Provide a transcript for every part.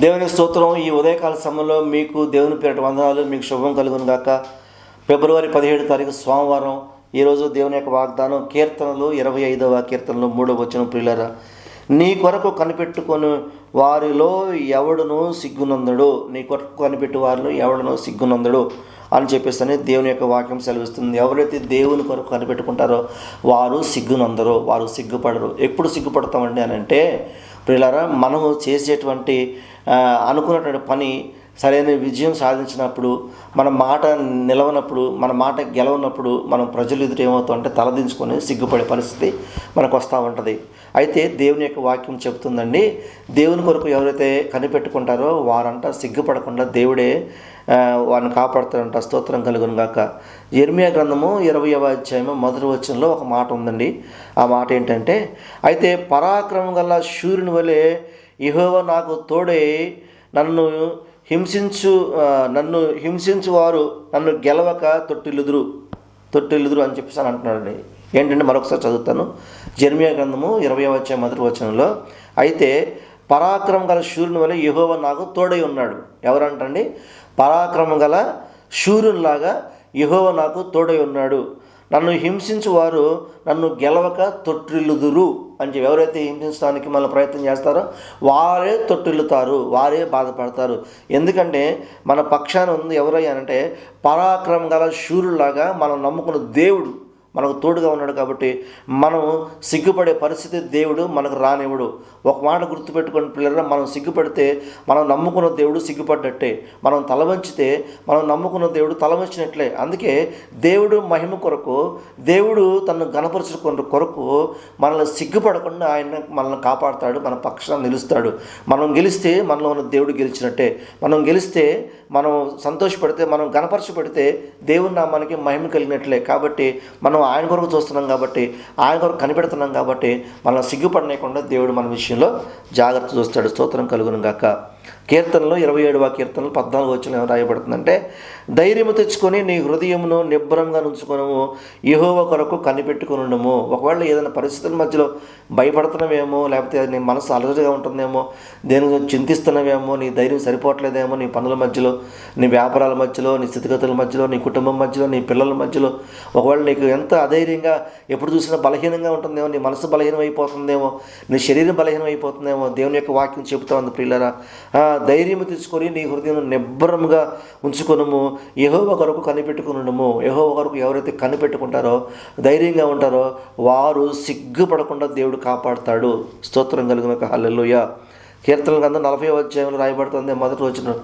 దేవుని స్తోత్రం ఈ ఉదయకాల సమయంలో మీకు దేవుని పేరటి వందనాలు మీకు శుభం కలుగును గాక. ఫిబ్రవరి పదిహేడు తారీఖు సోమవారం ఈరోజు దేవుని యొక్క వాగ్దానం కీర్తనలు ఇరవై ఐదవ కీర్తనలు మూడవ వచ్చిన ప్రియులరా. నీ కొరకు కనిపెట్టుకొని వారిలో ఎవడును సిగ్గునందడు. నీ కొరకు కనిపెట్టు వారిలో ఎవడును సిగ్గునందడు అని చెప్పేసి దేవుని యొక్క వాక్యం సెలవిస్తుంది. ఎవరైతే దేవుని కొరకు కనిపెట్టుకుంటారో వారు సిగ్గునందరు వారు సిగ్గుపడరు. ఎప్పుడు సిగ్గుపడతామండి అని అంటే ప్రియులారా మనము చేసేటువంటి అనుకున్నటువంటి పని సరైన విజయం సాధించినప్పుడు మన మాట నిలవనప్పుడు మన మాట గెలవనప్పుడు మనం ప్రజలు ఎదురు ఏమవుతాం అంటే తలదించుకొని సిగ్గుపడే పరిస్థితి మనకు వస్తూ ఉంటుంది. అయితే దేవుని యొక్క వాక్యం చెబుతుందండి దేవుని కొరకు ఎవరైతే కనిపెట్టుకుంటారో వారంట సిగ్గుపడకుండా దేవుడే వారిని కాపాడుతారంట స్తోత్రం కలుగును గాక. ఎర్మియా గ్రంథము ఇరవయవ అధ్యాయము మొదటి వచనంలో ఒక మాట ఉందండి. ఆ మాట ఏంటంటే అయితే పరాక్రమం గల సూర్యుని వలె ఇహోవ నాకు తోడే నన్ను హింసించు నన్ను హింసించు వారు నన్ను గెలవక తొట్టిల్లుదురు తొట్టిల్లుదురు అని చెప్పేసి అని అంటున్నాడండి. ఏంటంటే మరొకసారి చదువుతాను. జర్మియా గ్రంథము ఇరవై వచ్చే మొదటి వచనంలో అయితే పరాక్రమం గల శూరుని వల్ల యహోవ నాకు తోడై ఉన్నాడు. ఎవరంటండి? పరాక్రమం గల శూరునిలాగా యహోవ నాకు తోడై ఉన్నాడు. నన్ను హింసించు వారు నన్ను గెలవక తొట్టిల్లుదురు అని చెప్పి ఎవరైతే హింసించడానికి మళ్ళీ ప్రయత్నం చేస్తారో వారే తొట్టిల్లుతారు వారే బాధపడతారు. ఎందుకంటే మన పక్షాన ఉంది ఎవరయ్యానంటే పరాక్రమం గల శూరులాగా మనం నమ్ముకున్న దేవుడు. మనకు తోడుగా ఉన్నాడు కాబట్టి మనం సిగ్గుపడే పరిస్థితి దేవుడు మనకు రానివ్వడు. ఒక మాట గుర్తుపెట్టుకుని పిల్లలు మనం సిగ్గుపడితే మనం నమ్ముకున్న దేవుడు సిగ్గుపడ్డట్టే. మనం తల వంచితే మనం నమ్ముకున్న దేవుడు తల వంచినట్లే అందుకే దేవుడు మహిమ కొరకు దేవుడు తను గణపరచుకున్న కొరకు మనల్ని సిగ్గుపడకుండా ఆయన మనల్ని కాపాడుతాడు మన పక్షాన్ని నిలుస్తాడు. మనం గెలిస్తే మనలో ఉన్న దేవుడు గెలిచినట్టే. మనం గెలిస్తే మనం సంతోషపడితే మనం గణపరచబడితే దేవుని నామానికి మహిమ కలిగినట్లే. కాబట్టి మనం ఆయన కొరకు చూస్తున్నాం కాబట్టి ఆయన కొరకు కనిపెడుతున్నాం కాబట్టి మనం సిగ్గుపడలేకుండా దేవుడు మన విషయంలో జాగ్రత్త చూస్తాడు. స్తోత్రం కలుగును గాక. కీర్తనలో ఇరవై ఏడవ కీర్తనలు పద్నాలుగు వచ్చిన రాయబడుతుందంటే ధైర్యము తెచ్చుకొని నీ హృదయమును నిబ్బరంగా ఉంచుకొనము యహోవ కొరకు కనిపెట్టుకునుండము. ఒకవేళ ఏదైనా పరిస్థితుల మధ్యలో భయపడుతున్నవేమో లేకపోతే నీ మనసు అలజడిగా ఉంటుందేమో దేని చింతిస్తున్నవేమో చింతిస్తున్నావేమో నీ ధైర్యం సరిపోవట్లేదేమో నీ పనుల మధ్యలో నీ వ్యాపారాల మధ్యలో నీ స్థితిగతుల మధ్యలో నీ కుటుంబం మధ్యలో నీ పిల్లల మధ్యలో ఒకవేళ నీకు ఎంత అధైర్యంగా ఎప్పుడు చూసినా బలహీనంగా ఉంటుందేమో నీ మనసు బలహీనం అయిపోతుందేమో నీ శరీరం బలహీనం అయిపోతుందేమో దేవుని యొక్క వాక్యం చెబుతా ఉంది ప్రియులరా ఆ, ధైర్యము తెచ్చుకొని నీ హృదయం నిబ్బరంగా ఉంచుకొనుము. యహోవ కొరకు కనిపెట్టుకునడము. యహోవ కొరకు ఎవరైతే కనిపెట్టుకుంటారో ధైర్యంగా ఉంటారో వారు సిగ్గుపడకుండా దేవుడు కాపాడుతాడు. స్తోత్రం కలిగిన హల్లెలుయ. కీర్తన గ్రంథం నలభై అధ్యాయంలో రాయబడుతుంది. మొదటి వచ్చిన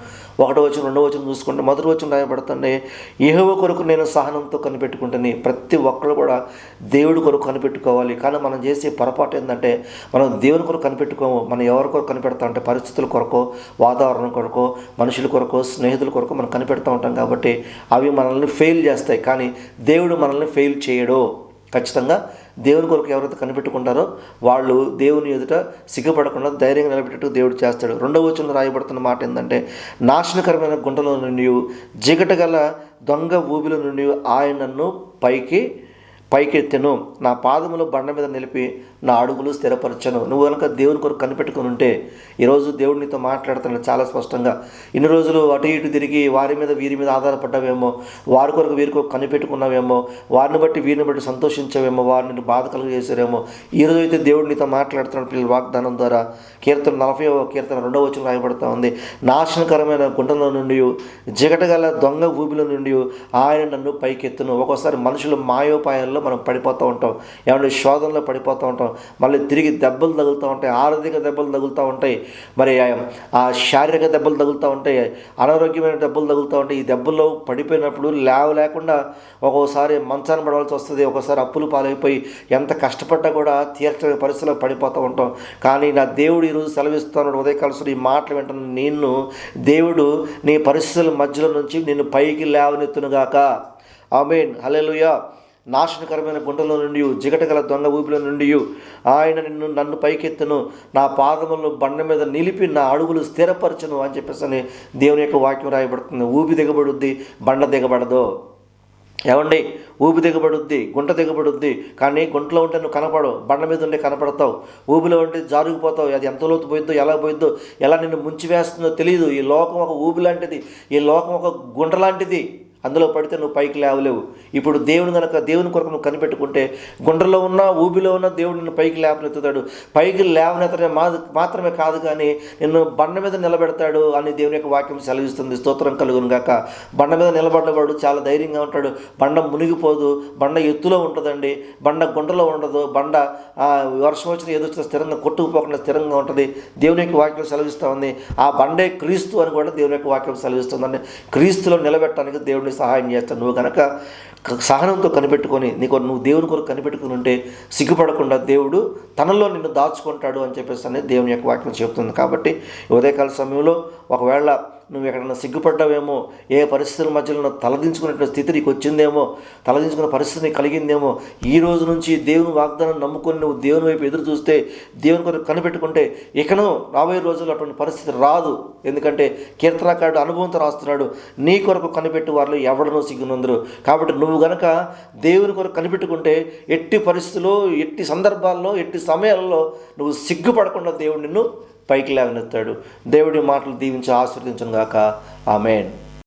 ఒకటో వచ్చిన రెండో వచ్చిన చూసుకుంటే మొదటి వచ్చిన రాయబడుతుంది. ఏహోవ కొరకు నేను సహనంతో కనిపెట్టుకుంటాను ప్రతి ఒక్కరు కూడా దేవుడి కొరకు కనిపెట్టుకోవాలి. కానీ మనం చేసే పొరపాటు ఏంటంటే మనం దేవుని కొరకు కనిపెట్టుకోము. మనం ఎవరి కొరకు కనిపెడతాం అంటే పరిస్థితుల కొరకు వాతావరణం కొరకు మనుషుల కొరకు స్నేహితుల కొరకు మనం కనిపెడుతూ ఉంటాం కాబట్టి అవి మనల్ని ఫెయిల్ చేస్తాయి. కానీ దేవుడు మనల్ని ఫెయిల్ చేయడు. ఖచ్చితంగా దేవుని కొరకు ఎవరైతే కనిపెట్టుకుంటారో వాళ్ళు దేవుని ఎదుట సిగ్గుపడకుండా ధైర్యంగా నిలబెట్టేట్టు దేవుడు చేస్తాడు. రెండవ వచనంలో రాయబడుతున్న మాట ఏంటంటే నాశనకరమైన గుంటలో నుండి జిగట గల దొంగ ఊబిలో నుండి ఆయన నన్ను పైకి పైకెత్తెను. నా పాదములు బండ మీద నిలిపి నా అడుగులు స్థిరపరచను. నువ్వు కనుక దేవుని కొరకు కనిపెట్టుకుని ఉంటే ఈరోజు దేవుడు నీతో మాట్లాడుతున్నాడు చాలా స్పష్టంగా ఇన్ని రోజులు అటు ఇటు తిరిగి వారి మీద వీరి మీద ఆధారపడ్డావేమో వారి కొరకు వీరి కొరకు కనిపెట్టుకున్నావేమో వారిని బట్టి వీరిని బట్టి సంతోషించావేమో వారిని బాధ కలుగజేశారేమో ఈ రోజు అయితే దేవుడు నీతో మాట్లాడుతున్నాడు పిల్లల వాగ్దానం ద్వారా. కీర్తన నలభై కీర్తన రెండవ వచ్చిన రాయబడుతూ ఉంది. నాశనకరమైన గుంటలో నుండి జిగటగల దొంగ ఊబిలో నుండి ఆయన నన్ను పైకెత్తును. ఒక్కోసారి మనుషులు మాయోపాయంలో మనం పడిపోతూ ఉంటాం. ఏమంటే శోధనలో పడిపోతూ ఉంటాం. మళ్ళీ తిరిగి దెబ్బలు తగులుతూ ఉంటాయి ఆర్థిక దెబ్బలు తగులుతూ ఉంటాయి. మరి ఆ- శారీరక దెబ్బలు తగులుతూ ఉంటాయి అనారోగ్యమైన దెబ్బలు తగులుతూ ఉంటాయి. ఈ దెబ్బల్లో పడిపోయినప్పుడు లేవ లేకుండా ఒక్కోసారి మంచాన్ని పడవలసి వస్తుంది ఒక్కోసారి అప్పులు పాలైపోయి ఎంత కష్టపడ్డా కూడా తీర్చలేని పరిస్థితిలో పడిపోతూ ఉంటాం. కానీ నా దేవుడు ఈరోజు సెలవిస్తున్నాడు ఉదయకాలసుడు ఈ మాటలు వింటున్న నిన్ను దేవుడు నీ పరిస్థితుల మధ్యలో నుంచి నిన్ను పైకి లేవనెత్తునుగాక ఆమెన్. హల్లెలూయా. నాశనకరమైన గుంటలో నుండి జిగటగల దొంగ ఊపిలో నుండి ఆయన నిన్ను నన్ను పైకెత్తును. నా పాదములను బండ మీద నిలిపి నా అడుగులు స్థిరపరచును అని చెప్పేసి అని దేవుని యొక్క వాక్యం రాయబడుతుంది. ఊపి దిగబడుద్ది బండ దిగబడదు. ఏమండి? ఊపి దిగబడుద్ది గుంట దిగబడుద్ది. కానీ గుంటలో ఉంటే నువ్వు కనపడవు బండ మీద ఉంటే కనపడతావు. ఊబిలో ఉంటే జారుకుపోతావు. అది ఎంత లోతు పోయిద్దో ఎలా పోయిద్దో ఎలా నిన్ను ముంచివేస్తుందో తెలియదు ఈ లోకం ఒక ఊబి లాంటిది ఈ లోకం ఒక గుంట లాంటిది. అందులో పడితే నువ్వు పైకి లేవలేవు. ఇప్పుడు దేవుని కనుక దేవుని కొరకు నువ్వు కనిపెట్టుకుంటే గుండ్రలో ఉన్న ఊబిలో ఉన్న దేవుడు నిన్ను పైకి లేవనెత్తుతాడు పైకి లేవనెత్తడే మా మాత్రమే కాదు కానీ నిన్ను బండ మీద నిలబెడతాడు అని దేవుని యొక్క వాక్యం సెలవిస్తుంది. స్తోత్రం కలుగును గాక. బండ మీద నిలబడ్డవాడు చాలా ధైర్యంగా ఉంటాడు. బండ మునిగిపోదు బండ ఎత్తులో ఉంటుందండి. బండ గుండ్రలో ఉండదు. బండ వర్షం వచ్చిన ఏదో స్థిరంగా కొట్టుకుపోకుండా స్థిరంగా ఉంటుంది. దేవుని యొక్క వాక్యం సెలవిస్తూ ఉంది. ఆ బండే క్రీస్తు అని కూడా దేవుని యొక్క వాక్యం సెలవిస్తుందండి. క్రీస్తులో నిలబెట్టడానికి దేవుడిని సహాయం చేస్తావు నువ్వు కనుక సహనంతో కనిపెట్టుకొని నీకు నువ్వు దేవుని కొరకు కనిపెట్టుకుని ఉంటే సిగ్గుపడకుండా దేవుడు తనలో నిన్ను దాచుకుంటాడు అని చెప్పేసి అనేది దేవుని యొక్క వాక్యం చెబుతుంది. కాబట్టి ఉదయకాల సమయంలో ఒకవేళ నువ్వు ఎక్కడైనా సిగ్గుపడ్డావేమో ఏ పరిస్థితుల మధ్యలో నువ్వు తలదించుకునే స్థితి నీకు వచ్చిందేమో తలదించుకునే పరిస్థితి నీకు కలిగిందేమో ఈ రోజు నుంచి దేవుని వాగ్దానం నమ్ముకొని నువ్వు దేవుని వైపు ఎదురు చూస్తే దేవుని కొరకు కనిపెట్టుకుంటే ఇకనో రాబోయే రోజుల్లో అటువంటి పరిస్థితి రాదు. ఎందుకంటే కీర్తనకారుడు అనుభవంతో రాస్తున్నాడు నీ కొరకు కనిపెట్టి వారిలో ఎవడనో సిగ్గునందరు. కాబట్టి నువ్వు నువ్వు గనక దేవుని కొరకు కనిపెట్టుకుంటే ఎట్టి పరిస్థితుల్లో ఎట్టి సందర్భాల్లో ఎట్టి సమయాల్లో నువ్వు సిగ్గుపడకుండా దేవుడు నిన్ను పైకి లేవనెత్తాడు. దేవుడి మాటలు దీవించి ఆశీర్వదించను గాక ఆమెన్.